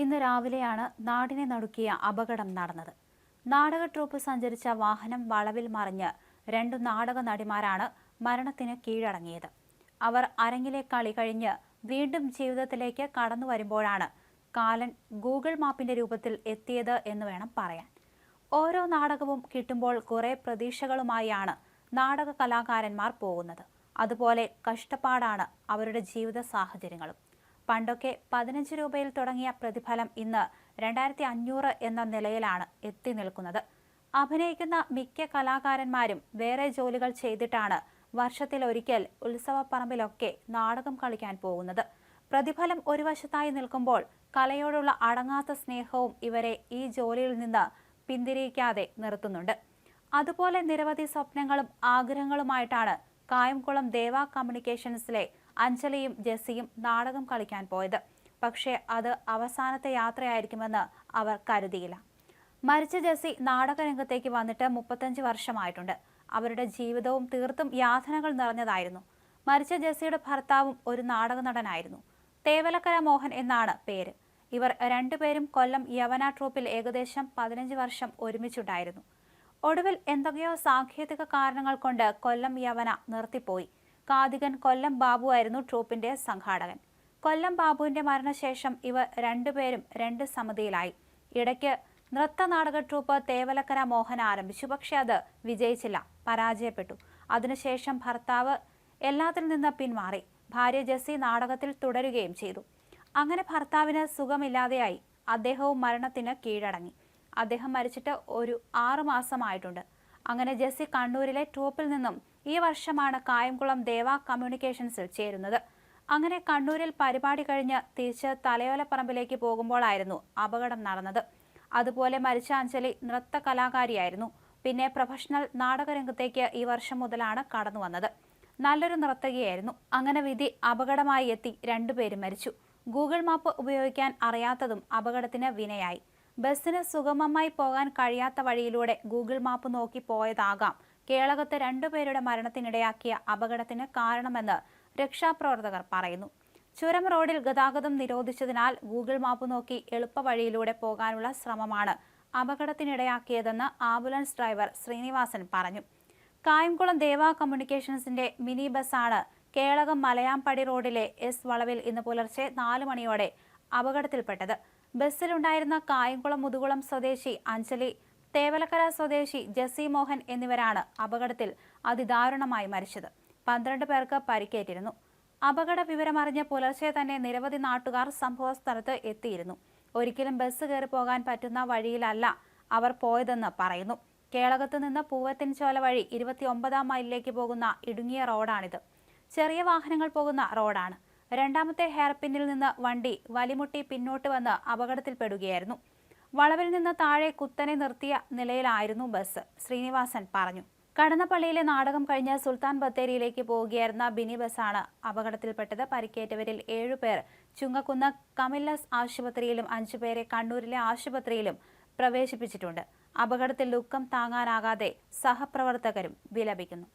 ഇന്ന് രാവിലെയാണ് നാടിനെ നടുക്കിയ അപകടം നടന്നത്. നാടക ട്രൂപ്പ് സഞ്ചരിച്ച വാഹനം വളവിൽ മറിഞ്ഞ് രണ്ടു നാടക നടിമാരാണ് മരണത്തിന് കീഴടങ്ങിയത്. അവർ അരങ്ങിലെ കളി കഴിഞ്ഞ് വീണ്ടും ജീവിതത്തിലേക്ക് കടന്നു വരുമ്പോഴാണ് കാലൻ ഗൂഗിൾ മാപ്പിന്റെ രൂപത്തിൽ എത്തിയത് എന്ന് വേണം പറയാൻ. ഓരോ നാടകവും കിട്ടുമ്പോൾ കുറേ പ്രതീക്ഷകളുമായാണ് നാടക കലാകാരന്മാർ പോകുന്നത്. അതുപോലെ കഷ്ടപ്പാടാണ് അവരുടെ ജീവിത സാഹചര്യങ്ങളും. പണ്ടൊക്കെ പതിനഞ്ച് രൂപയിൽ തുടങ്ങിയ പ്രതിഫലം ഇന്ന് രണ്ടായിരത്തി അഞ്ഞൂറ് എന്ന നിലയിലാണ് എത്തി നിൽക്കുന്നത്. അഭിനയിക്കുന്ന മിക്ക കലാകാരന്മാരും വേറെ ജോലികൾ ചെയ്തിട്ടാണ് വർഷത്തിലൊരിക്കൽ ഉത്സവപ്പറമ്പിലൊക്കെ നാടകം കളിക്കാൻ പോകുന്നത്. പ്രതിഫലം ഒരു വശത്തായി നിൽക്കുമ്പോൾ കലയോടുള്ള അടങ്ങാത്ത സ്നേഹവും ഇവരെ ഈ ജോലിയിൽ നിന്ന് പിന്തിരിയിക്കാതെ നിർത്തുന്നുണ്ട്. അതുപോലെ നിരവധി സ്വപ്നങ്ങളും ആഗ്രഹങ്ങളുമായിട്ടാണ് കായംകുളം ദേവ കമ്മ്യൂണിക്കേഷൻസിലെ അഞ്ജലിയും ജെസ്സിയും നാടകം കളിക്കാൻ പോയത്. പക്ഷേ അത് അവസാനത്തെ യാത്രയായിരിക്കുമെന്ന് അവർ കരുതിയില്ല. മരിച്ച ജെസ്സി നാടകരംഗത്തേക്ക് വന്നിട്ട് മുപ്പത്തഞ്ച് വർഷമായിട്ടുണ്ട്. അവരുടെ ജീവിതവും തീർത്തും യാതനകൾ നിറഞ്ഞതായിരുന്നു. മരിച്ച ജെസ്സിയുടെ ഭർത്താവും ഒരു നാടക നടനായിരുന്നു തേവലക്കര മോഹൻ എന്നാണ് പേര്. ഇവർ രണ്ടുപേരും കൊല്ലം യവന ട്രൂപ്പിൽ ഏകദേശം പതിനഞ്ച് വർഷം ഒരുമിച്ചുണ്ടായിരുന്നു. ഒടുവിൽ എന്തൊക്കെയോ സാങ്കേതിക കാരണങ്ങൾ കൊണ്ട് കൊല്ലം യവന നിർത്തിപ്പോയി. കാതികൻ കൊല്ലം ബാബു ആയിരുന്നു ട്രൂപ്പിന്റെ സംഘാടകൻ. കൊല്ലം ബാബുവിന്റെ മരണശേഷം ഇവർ രണ്ടുപേരും രണ്ട് സമിതിയിലായി. ഇടയ്ക്ക് നൃത്തനാടക ട്രൂപ്പ് തേവലക്കര മോഹൻ ആരംഭിച്ചു പക്ഷെ അത് വിജയിച്ചില്ല പരാജയപ്പെട്ടു. അതിനുശേഷം ഭർത്താവ് എല്ലാത്തിൽ നിന്ന് പിന്മാറി. ഭാര്യ ജെസ്സി നാടകത്തിൽ തുടരുകയും ചെയ്തു. അങ്ങനെ ഭർത്താവിന് സുഖമില്ലാതെയായി. അദ്ദേഹവും മരണത്തിന് കീഴടങ്ങി. അദ്ദേഹം മരിച്ചിട്ട് ഒരു ആറു മാസമായിട്ടുണ്ട്. അങ്ങനെ ജെസ്സി കണ്ണൂരിലെ ടോപ്പിൽ നിന്നും ഈ വർഷമാണ് കായംകുളം ദേവ കമ്മ്യൂണിക്കേഷൻസിൽ ചേരുന്നത്. അങ്ങനെ കണ്ണൂരിൽ പരിപാടി കഴിഞ്ഞ് തിരിച്ച് തലയോലപ്പറമ്പിലേക്ക് പോകുമ്പോഴായിരുന്നു അപകടം നടന്നത്. അതുപോലെ മരിച്ച അഞ്ജലി നൃത്ത കലാകാരിയായിരുന്നു. പിന്നെ പ്രൊഫഷണൽ നാടകരംഗത്തേക്ക് ഈ വർഷം മുതലാണ് കടന്നു വന്നത്. നല്ലൊരു നർത്തകിയായിരുന്നു. അങ്ങനെ വിധി അപകടമായി എത്തി രണ്ടുപേരും മരിച്ചു. ഗൂഗിൾ മാപ്പ് ഉപയോഗിക്കാൻ അറിയാത്തതും അപകടത്തിന് വിനയായി. ബസ്സിന് സുഗമമായി പോകാൻ കഴിയാത്ത വഴിയിലൂടെ ഗൂഗിൾ മാപ്പ് നോക്കി പോയതാകാം. കേളകത്ത് രണ്ടുപേരുടെ മരണത്തിനിടയാക്കിയ അപകടത്തിന് കാരണമെന്ന് രക്ഷാപ്രവർത്തകർ പറയുന്നു. ചുരം റോഡിൽ ഗതാഗതം നിരോധിച്ചതിനാൽ ഗൂഗിൾ മാപ്പ് നോക്കി എളുപ്പവഴിയിലൂടെ പോകാനുള്ള ശ്രമമാണ് അപകടത്തിനിടയാക്കിയതെന്ന് ആംബുലൻസ് ഡ്രൈവർ ശ്രീനിവാസൻ പറഞ്ഞു. കായംകുളം ദേവ കമ്മ്യൂണിക്കേഷൻസിന്റെ മിനി ബസ്സാണ് കേളകം മലയാമ്പടി റോഡിലെ എസ് വളവിൽ ഇന്ന് പുലർച്ചെ നാല് മണിയോടെ അപകടത്തിൽപ്പെട്ടത്. ബസ്സിലുണ്ടായിരുന്ന കായംകുളം മുതുകുളം സ്വദേശി അഞ്ജലി തേവലക്കര സ്വദേശി ജെസ്സി മോഹൻ എന്നിവരാണ് അപകടത്തിൽ അതിദാരുണമായി മരിച്ചത്. പന്ത്രണ്ട് പേർക്ക് പരിക്കേറ്റിരുന്നു. അപകട വിവരമറിഞ്ഞ് പുലർച്ചെ തന്നെ നിരവധി നാട്ടുകാർ സംഭവസ്ഥലത്ത് എത്തിയിരുന്നു. ഒരിക്കലും ബസ് കയറി പോകാൻ പറ്റുന്ന വഴിയിലല്ല അവർ പോയതെന്ന് പറയുന്നു. കേളകത്ത് നിന്ന് പൂവത്തിൻ ചോല വഴി ഇരുപത്തി ഒമ്പതാം മൈലിലേക്ക് പോകുന്ന ഇടുങ്ങിയ റോഡാണിത്. ചെറിയ വാഹനങ്ങൾ പോകുന്ന റോഡാണ്. രണ്ടാമത്തെ ഹെയർപിന്നിൽ നിന്ന് വണ്ടി വലിമുട്ടി പിന്നോട്ട് വന്ന് അപകടത്തിൽപ്പെടുകയായിരുന്നു. വളവിൽ നിന്ന് താഴെ കുത്തനെ നിർത്തിയ നിലയിലായിരുന്നു ബസ് ശ്രീനിവാസൻ പറഞ്ഞു. കടന്നപ്പള്ളിയിലെ നാടകം കഴിഞ്ഞ് സുൽത്താൻ ബത്തേരിയിലേക്ക് പോവുകയായിരുന്ന ബിനി ബസ്സാണ് അപകടത്തിൽപ്പെട്ടത്. പരിക്കേറ്റവരിൽ ഏഴുപേർ ചുങ്കക്കുന്ന് കമില്ലസ് ആശുപത്രിയിലും അഞ്ചുപേരെ കണ്ണൂരിലെ ആശുപത്രിയിലും പ്രവേശിപ്പിച്ചിട്ടുണ്ട്. അപകടത്തിൽ ദുഃഖം താങ്ങാനാകാതെ സഹപ്രവർത്തകരും വിലപിക്കുന്നു.